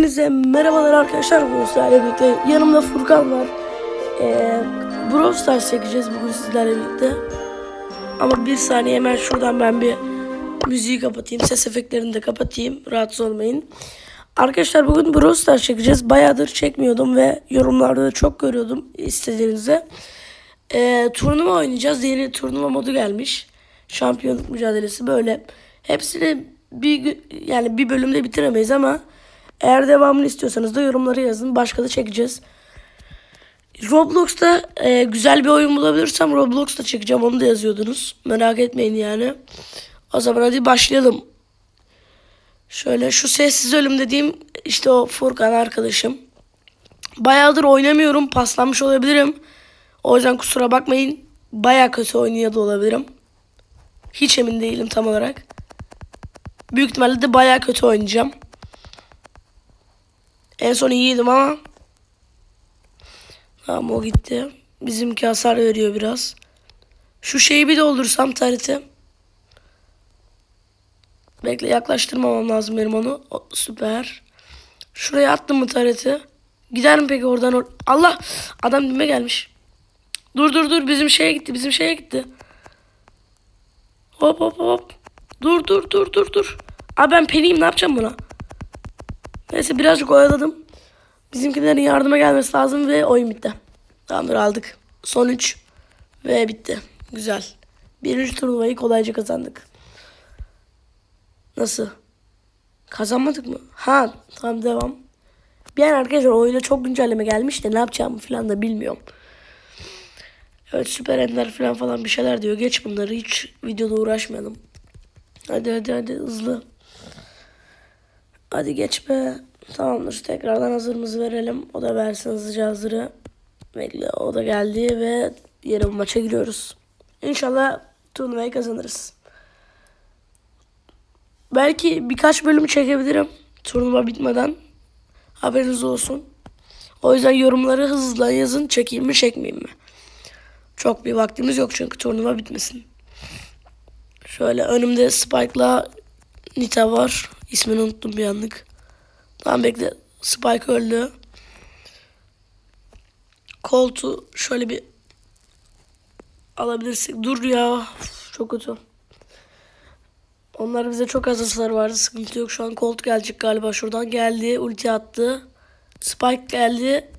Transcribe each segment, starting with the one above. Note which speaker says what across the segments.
Speaker 1: Hepinize merhabalar arkadaşlar. Bugün sizlerle birlikte yanımda Furkan var. Ee, Brawl çekeceğiz bugün sizlerle birlikte. Ama bir saniye hemen şuradan ben bir müziği kapatayım ses efektlerini de kapatayım. Rahatsız olmayın. Arkadaşlar bugün Brawl çekeceğiz. Bayağıdır çekmiyordum ve yorumlarda da çok görüyordum istediğinizde ee, Turnuva oynayacağız. Yeni turnuva modu gelmiş. Şampiyonluk mücadelesi böyle. Hepsini bir yani bir bölümde bitiremeyiz ama eğer devamını istiyorsanız da yorumları yazın. Başka da çekeceğiz. Roblox'ta e, güzel bir oyun bulabilirsem Roblox'ta çekeceğim. Onu da yazıyordunuz. Merak etmeyin yani. O zaman hadi başlayalım. Şöyle şu sessiz ölüm dediğim işte o Furkan arkadaşım. Bayağıdır oynamıyorum. Paslanmış olabilirim. O yüzden kusura bakmayın. Baya kötü oynuyor da olabilirim. Hiç emin değilim tam olarak. Büyük ihtimalle de baya kötü oynayacağım. En son iyiydim ama. Tamam o gitti. Bizimki hasar veriyor biraz. Şu şeyi bir doldursam tarihte. Bekle yaklaştırmamam lazım benim onu. O, süper. Şuraya attım mı tarihte? Gider mi peki oradan? Or Allah! Adam dibime gelmiş. Dur dur dur bizim şeye gitti bizim şeye gitti. Hop hop hop. Dur dur dur dur dur. Abi ben peniyim ne yapacağım buna? Neyse birazcık oyaladım. Bizimkilerin yardıma gelmesi lazım ve oyun bitti. Tamamdır aldık. Son 3 ve bitti. Güzel. Birinci turnuvayı kolayca kazandık. Nasıl? Kazanmadık mı? Ha tamam devam. Bir an arkadaşlar oyuna çok güncelleme gelmiş de ne yapacağımı falan da bilmiyorum. Evet süper ender falan falan bir şeyler diyor. Geç bunları hiç videoda uğraşmayalım. Hadi hadi hadi hızlı. Hadi geç be. Tamamdır. Tekrardan hazırımızı verelim. O da versin hızlıca hazırı. Bekle. O da geldi ve yeni bir maça giriyoruz. İnşallah turnuvayı kazanırız. Belki birkaç bölüm çekebilirim. Turnuva bitmeden. Haberiniz olsun. O yüzden yorumları hızla yazın. Çekeyim mi çekmeyeyim mi? Çok bir vaktimiz yok çünkü turnuva bitmesin. Şöyle önümde Spike'la Nita var. İsmini unuttum bir anlık. Tamam bekle. Spike öldü. Colt'u şöyle bir alabilirsek. Dur ya. Çok kötü. Onlar bize çok az hasar vardı. Sıkıntı yok. Şu an Colt gelecek galiba. Şuradan geldi. Ulti attı. Spike geldi.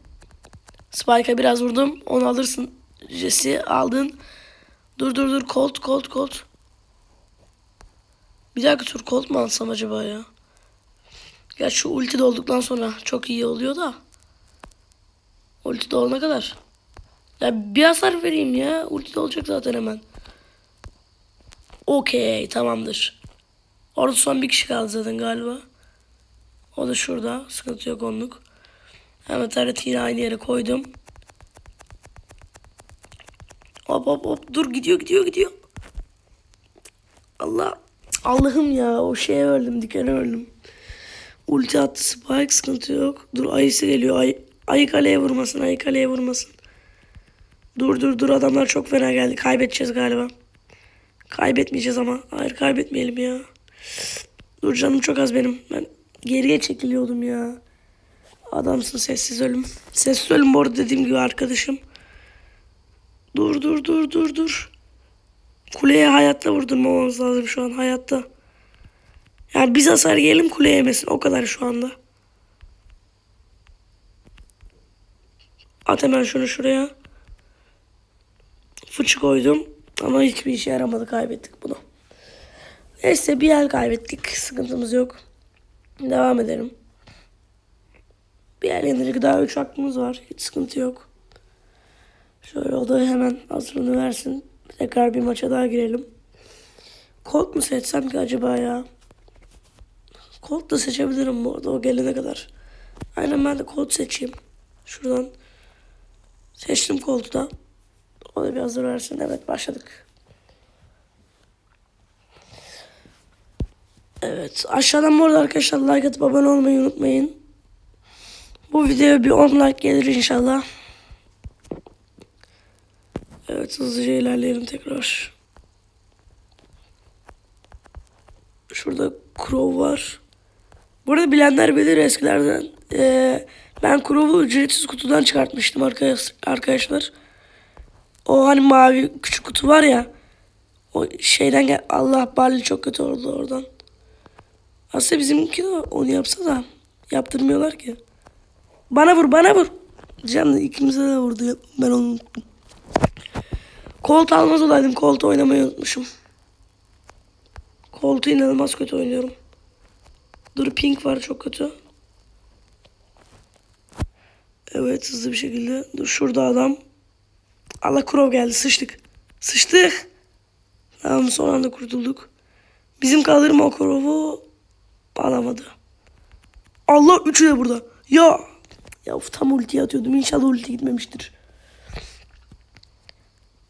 Speaker 1: Spike'a biraz vurdum. Onu alırsın. Jesse aldın. Dur dur dur. Colt Colt Colt. Bir dakika tur Colt mu alsam acaba ya? Gerçi şu ulti de sonra çok iyi oluyor da. Ulti de olana kadar. Ya bir hasar vereyim ya. Ulti de olacak zaten hemen. Okey tamamdır. Orada son bir kişi kaldı zaten galiba. O da şurada. Sıkıntı yok onluk. Hemen tarihti aynı yere koydum. Hop hop hop. Dur gidiyor gidiyor gidiyor. Allah. Allah'ım ya o şeye öldüm dikene öldüm. Ulti attı Spike sıkıntı yok. Dur ayısı geliyor. Ay, ayı kaleye vurmasın ayı kaleye vurmasın. Dur dur dur adamlar çok fena geldi. Kaybedeceğiz galiba. Kaybetmeyeceğiz ama. Hayır kaybetmeyelim ya. Dur canım çok az benim. Ben geriye çekiliyordum ya. Adamsın sessiz ölüm. Sessiz ölüm bu arada dediğim gibi arkadaşım. Dur dur dur dur dur. Kuleye hayatta vurdurmamamız lazım şu an hayatta. Yani biz hasar yiyelim kule yemesin. O kadar şu anda. At hemen şunu şuraya. Fıçı koydum. Ama hiçbir işe yaramadı. Kaybettik bunu. Neyse bir el kaybettik. Sıkıntımız yok. Devam edelim. Bir el yenildik. Daha 3 hakkımız var. Hiç sıkıntı yok. Şöyle o da hemen hazırlığını versin. Tekrar bir maça daha girelim. Colt mu seçsem ki acaba ya? Colt da seçebilirim bu arada o gelene kadar. Aynen ben de Colt seçeyim. Şuradan. Seçtim Colt'u da. O da bir hazır versin. Evet başladık. Evet aşağıdan bu arada arkadaşlar like atıp abone olmayı unutmayın. Bu videoya bir 10 like gelir inşallah. Evet hızlıca ilerleyelim tekrar. Şurada Crow var. Burada bilenler bilir eskilerden. Ee, ben Crow'u ücretsiz kutudan çıkartmıştım arkadaş, arkadaşlar. O hani mavi küçük kutu var ya. O şeyden gel. Allah Barley çok kötü oldu oradan. Aslında bizimki de onu yapsa da yaptırmıyorlar ki. Bana vur bana vur. Can ikimize de vurdu. Ben onu unuttum. Colt almaz olaydım. Colt oynamayı unutmuşum. Colt'u inanılmaz kötü oynuyorum. Dur pink var çok kötü. Evet hızlı bir şekilde. Dur şurada adam. Allah Crow geldi sıçtık. Sıçtık. Tamam son anda kurtulduk. Bizim kaldırma o Crow'u alamadı. Allah üçü de burada. Ya. Ya of, tam ulti atıyordum. İnşallah ulti gitmemiştir.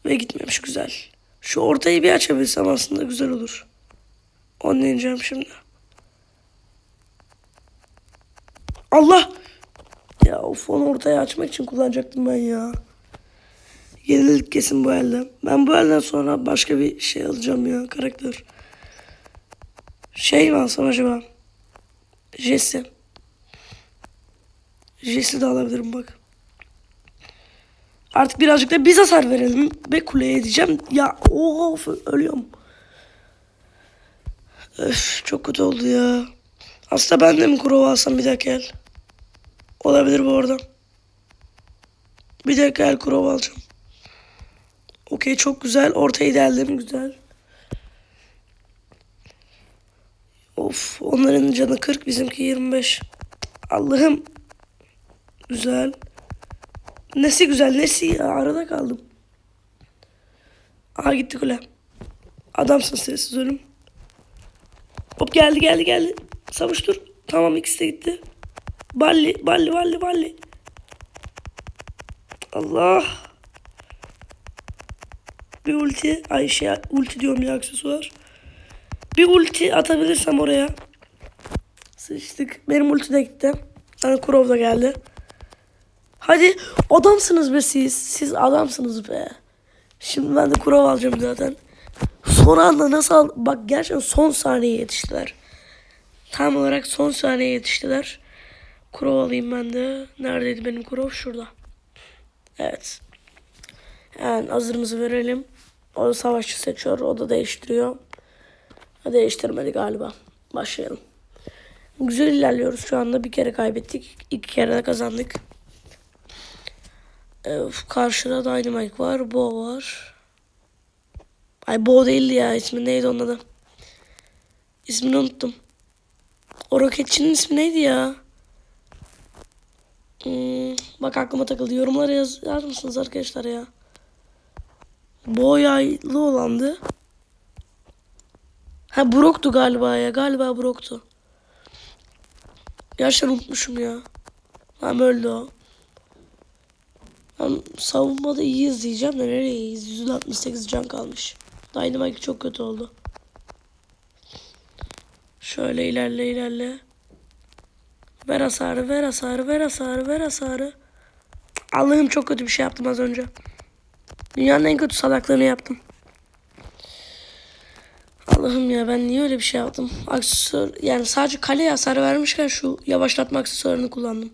Speaker 1: Ve gitmemiş güzel. Şu ortayı bir açabilsem aslında güzel olur. Onu deneyeceğim şimdi. Allah! Ya of onu ortaya açmak için kullanacaktım ben ya. Yenildik kesin bu elde. Ben bu elden sonra başka bir şey alacağım ya karakter. Şey mi alsam acaba? Jesse. Jesse de alabilirim bak. Artık birazcık da biz hasar verelim ve kuleye edeceğim. Ya of ölüyorum. Öf çok kötü oldu ya. Aslında ben de mi kurova alsam bir dakika el. Olabilir bu arada. Bir dakika el kurova alacağım. Okey çok güzel. Ortayı deldim güzel. Of onların canı 40 bizimki 25. Allah'ım. Güzel. Nesi güzel nesi ya arada kaldım. Aha gitti kule. Adamsın sessiz ölüm. Hop geldi geldi geldi. Savuştur. Tamam ikisi de gitti. Balli balli balli balli. Allah. Bir ulti. Ay şey ulti diyorum ya aksesuar. Bir ulti atabilirsem oraya. Sıçtık. Benim ulti de gitti. Yani Kurov da geldi. Hadi adamsınız be siz. Siz adamsınız be. Şimdi ben de Kurov alacağım zaten. Son anda nasıl al... Bak gerçekten son saniyeye yetiştiler. Tam olarak son saniyeye yetiştiler. Kurov alayım ben de. Neredeydi benim Kurov? Şurada. Evet. Yani hazırımızı verelim. O da savaşçı seçiyor. O da değiştiriyor. Değiştirmedi galiba. Başlayalım. Güzel ilerliyoruz şu anda. Bir kere kaybettik. iki kere de kazandık. Ee, karşıda Dynamite var. Bo var. Ay Bo değildi ya. İsmi neydi onun adı? İsmini unuttum. O roketçinin ismi neydi ya? Hmm, bak aklıma takıldı. Yorumlara yazar mısınız arkadaşlar ya? Bo yaylı olandı. Ha Brock'tu galiba ya. Galiba Brock'tu. Gerçekten unutmuşum ya. Hem öldü o. Ben savunmada iyiyiz diyeceğim de nereye iyiyiz? 168 can kalmış. Dynamite çok kötü oldu. Şöyle ilerle ilerle. Ver hasarı, ver hasarı, ver hasarı, ver hasarı. Allah'ım çok kötü bir şey yaptım az önce. Dünyanın en kötü salaklığını yaptım. Allah'ım ya ben niye öyle bir şey yaptım? Aksesuar yani sadece kaleye hasar vermişken şu yavaşlatma aksesuarını kullandım.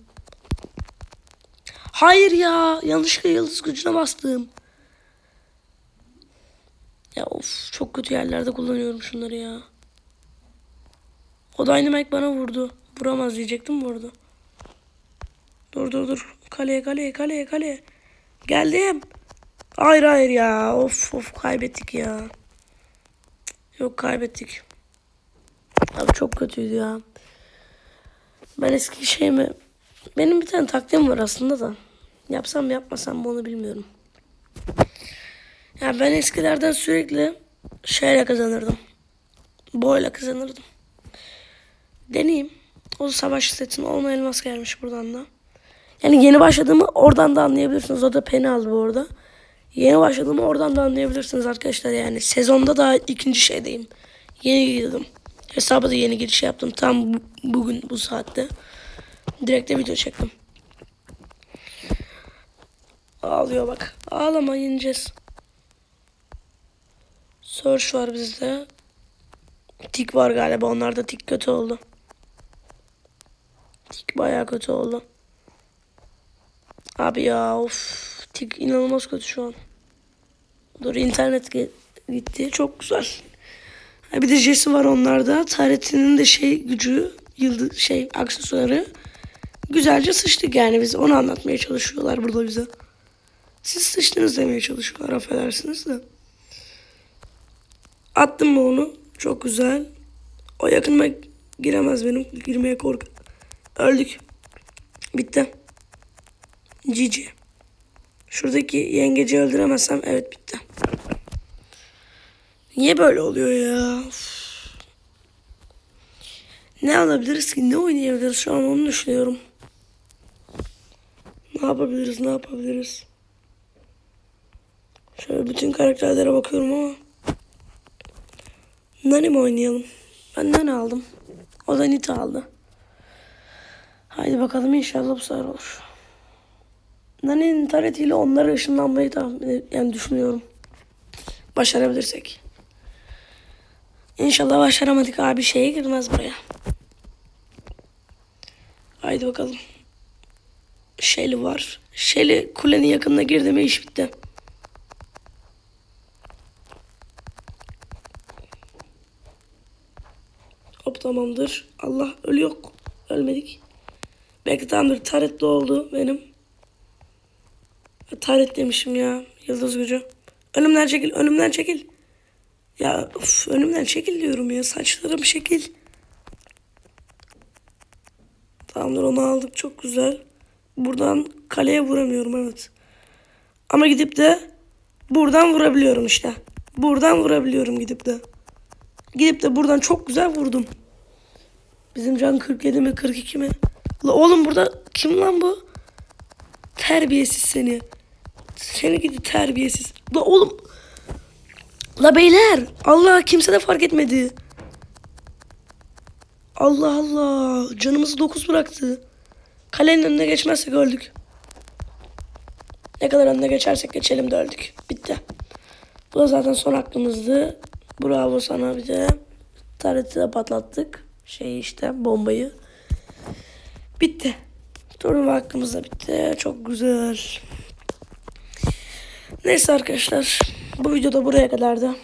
Speaker 1: Hayır ya yanlışlıkla yıldız gücüne bastım. Ya of çok kötü yerlerde kullanıyorum şunları ya. O Dynamite bana vurdu. Vuramaz diyecektim vurdu. Dur dur dur. Kaleye kaleye kaleye kaleye. Geldim. Hayır hayır ya. Of of kaybettik ya. Yok kaybettik. Abi çok kötüydü ya. Ben eski şey mi? Benim bir tane taktiğim var aslında da. Yapsam mı yapmasam mı onu bilmiyorum. Ya ben eskilerden sürekli şeyle kazanırdım. Boyla kazanırdım. Deneyeyim. O savaş setin olma elmas gelmiş buradan da. Yani yeni başladığımı oradan da anlayabilirsiniz. O da peni aldı bu arada. Yeni başladığımı oradan da anlayabilirsiniz arkadaşlar yani. Sezonda daha ikinci şeydeyim. Yeni girdim. Hesaba da yeni giriş yaptım. Tam bu- bugün bu saatte. Direkt de video çektim. Ağlıyor bak. Ağlama yeneceğiz. Search var bizde. Tik var galiba. Onlarda tik kötü oldu. Baya kötü oldu. Abi ya of. Tik inanılmaz kötü şu an. Dur internet gitti. Çok güzel. Bir de Jesse var onlarda. Taretinin de şey gücü, yıldız şey aksesuarı. Güzelce sıçtık yani biz. Onu anlatmaya çalışıyorlar burada bize. Siz sıçtınız demeye çalışıyorlar affedersiniz de. Attım mı onu? Çok güzel. O yakınıma giremez benim. Girmeye kork. Öldük. Bitti. GG. Şuradaki yengeci öldüremezsem evet bitti. Niye böyle oluyor ya? Üf. Ne alabiliriz ki? Ne oynayabiliriz? Şu an onu düşünüyorum. Ne yapabiliriz? Ne yapabiliriz? Şöyle bütün karakterlere bakıyorum ama. Nani mi oynayalım? Ben Nani aldım. O da Nita aldı. Haydi bakalım inşallah bu sefer olur. Nani'nin taretiyle onları ışınlanmayı tahmin yani düşünüyorum. Başarabilirsek. İnşallah başaramadık abi şeye girmez buraya. Haydi bakalım. Shelly var. Shelly kulenin yakınına girdi mi iş bitti. Hop tamamdır. Allah ölü yok. Ölmedik. Belki tamamdır. Taret oldu benim. Taret demişim ya. Yıldız gücü. Önümden çekil. Önümden çekil. Ya uf, önümden çekil diyorum ya. Saçlarım şekil. Tamamdır onu aldık. Çok güzel. Buradan kaleye vuramıyorum evet. Ama gidip de buradan vurabiliyorum işte. Buradan vurabiliyorum gidip de. Gidip de buradan çok güzel vurdum. Bizim can 47 mi 42 mi? La oğlum burada kim lan bu? Terbiyesiz seni. Seni gidi terbiyesiz. La oğlum. La beyler. Allah kimse de fark etmedi. Allah Allah. Canımızı 9 bıraktı. Kalenin önüne geçmezsek öldük. Ne kadar önüne geçersek geçelim de öldük. Bitti. Bu da zaten son hakkımızdı. Bravo sana bir de. Tareti de patlattık. Şey işte bombayı. Bitti. Turnuva hakkımız da bitti. Çok güzel. Neyse arkadaşlar. Bu videoda buraya kadardı.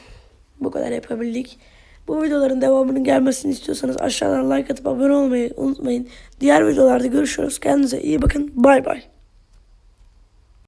Speaker 1: Bu kadar yapabildik. Bu videoların devamının gelmesini istiyorsanız aşağıdan like atıp abone olmayı unutmayın. Diğer videolarda görüşürüz. Kendinize iyi bakın. Bay bay.